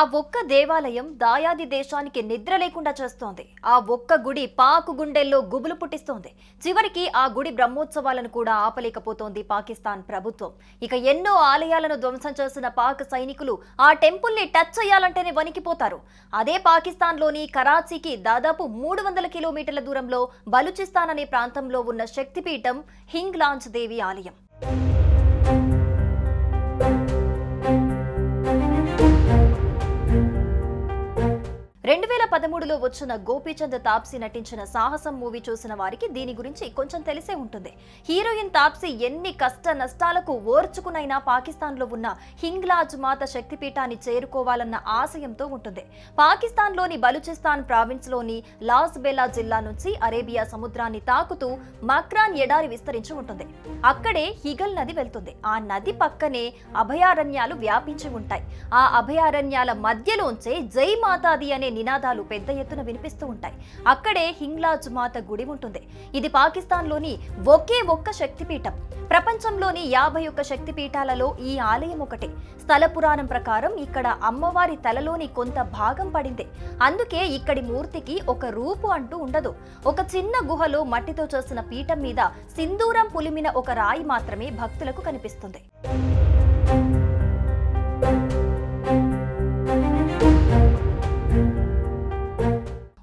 ఆ ఒక్క దేవాలయం దాయాది దేశానికి నిద్ర లేకుండా చేస్తోంది. ఆ ఒక్క గుడి పాకు గుండెల్లో గుబులు పుట్టిస్తోంది. చివరికి ఆ గుడి బ్రహ్మోత్సవాలను కూడా ఆపలేకపోతోంది పాకిస్తాన్ ప్రభుత్వం. ఇక ఎన్నో ఆలయాలను ధ్వంసం చేసిన పాక్ సైనికులు ఆ టెంపుల్ని టచ్ చేయాలంటేనే వణికిపోతారు. అదే పాకిస్తాన్లోని కరాచీకి దాదాపు మూడు వందల కిలోమీటర్ల దూరంలో బలుచిస్తాన్ అనే ప్రాంతంలో ఉన్న శక్తిపీఠం హింగ్లాంజ్ దేవి ఆలయం. పదమూడులో వచ్చిన గోపీచంద్ తాప్సీ నటించిన సాహసం మూవీ చూసిన వారికి దీని గురించి కొంచెం తెలిసే ఉంటుంది. హీరోయిన్ తాప్సీ ఎన్ని కష్ట నష్టాలకు ఓర్చుకునైనా పాకిస్తాన్లో ఉన్న హింగ్లాజ్ మాత శక్తిపీఠాన్ని చేరుకోవాలన్న ఆశయంతో ఉంటుంది. పాకిస్తాన్లోని బలూచిస్తాన్ ప్రావిన్స్లోని లాస్ బెలా జిల్లా నుంచి అరేబియా సముద్రాన్ని తాకుతూ మక్రాన్ ఎడారి విస్తరించి ఉంటుంది. అక్కడే హిగల్ నది వెళ్తుంది. ఆ నది పక్కనే అభయారణ్యాలు వ్యాపించి ఉంటాయి. ఆ అభయారణ్యాల మధ్యలోంచే జై మాతాది అనే నినాదాలు పెద్ద ఎత్తున వినిపిస్తూ ఉంటాయి. అక్కడే హింగ్లాజ్ మాత గుడి ఉంటుంది. ఇది పాకిస్తాన్లోని ఒకే ఒక్క శక్తిపీఠం. ప్రపంచంలోని యాభై ఒక్క శక్తిపీఠాలలో ఈ ఆలయం ఒకటి. స్థల పురాణం ప్రకారం ఇక్కడ అమ్మవారి తలలోని కొంత భాగం పడింది. అందుకే ఇక్కడి మూర్తికి ఒక రూపు అంటూ ఉండదు. ఒక చిన్న గుహలో మట్టితో చేసిన పీఠం మీద సింధూరం పులిమిన ఒక రాయి మాత్రమే భక్తులకు కనిపిస్తుంది.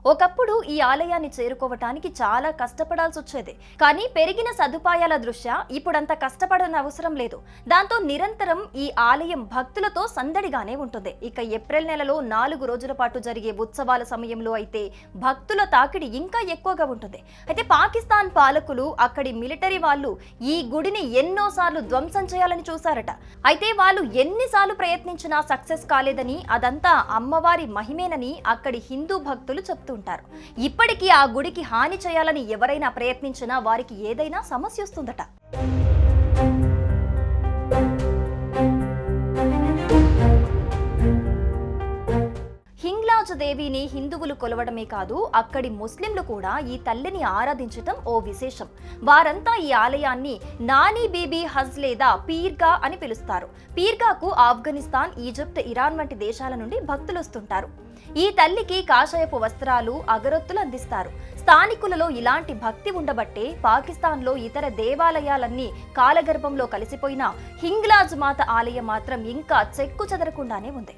ఒకప్పుడు ఈ ఆలయాన్ని చేరుకోవటానికి చాలా కష్టపడాల్సి వచ్చేది. కానీ పెరిగిన సదుపాయాల దృష్ట్యా ఇప్పుడంత కష్టపడని అవసరం లేదు. దాంతో నిరంతరం ఈ ఆలయం భక్తులతో సందడిగానే ఉంటుంది. ఇక ఏప్రిల్ నెలలో నాలుగు రోజుల పాటు జరిగే ఉత్సవాల సమయంలో అయితే భక్తుల తాకిడి ఇంకా ఎక్కువగా ఉంటుంది. అయితే పాకిస్తాన్ పాలకులు అక్కడి మిలిటరీ వాళ్ళు ఈ గుడిని ఎన్నోసార్లు ధ్వంసం చేయాలని చూశారట. అయితే వాళ్ళు ఎన్నిసార్లు ప్రయత్నించినా సక్సెస్ కాలేదని అదంతా అమ్మవారి మహిమేనని అక్కడి హిందూ భక్తులు ఉంటారు. ఇప్పటికీ ఆ గుడికి హాని చేయాలని ఎవరైనా ప్రయత్నించినా వారికి ఏదైనా సమస్య వస్తుందట. దేవిని హిందువులు కొలవడమే కాదు అక్కడి ముస్లింలు కూడా ఈ తల్లిని ఆరాధించటం ఓ విశేషం. వారంతా ఈ ఆలయాన్ని నాని బీబీ హజ్ లేదా పీర్గా అని పిలుస్తారు. పీర్గాకు ఆఫ్ఘనిస్తాన్ ఈజిప్ట్ ఇరాన్ వంటి దేశాల నుండి భక్తులు వస్తుంటారు. ఈ తల్లికి కాషాయపు వస్త్రాలు అగరొత్తులు అందిస్తారు. స్థానికులలో ఇలాంటి భక్తి ఉండబట్టే పాకిస్తాన్లో ఇతర దేవాలయాలన్నీ కాలగర్భంలో కలిసిపోయిన హింగ్లాజ్ మాత ఆలయం మాత్రం ఇంకా చెక్కు చెదరకుండానే ఉంది.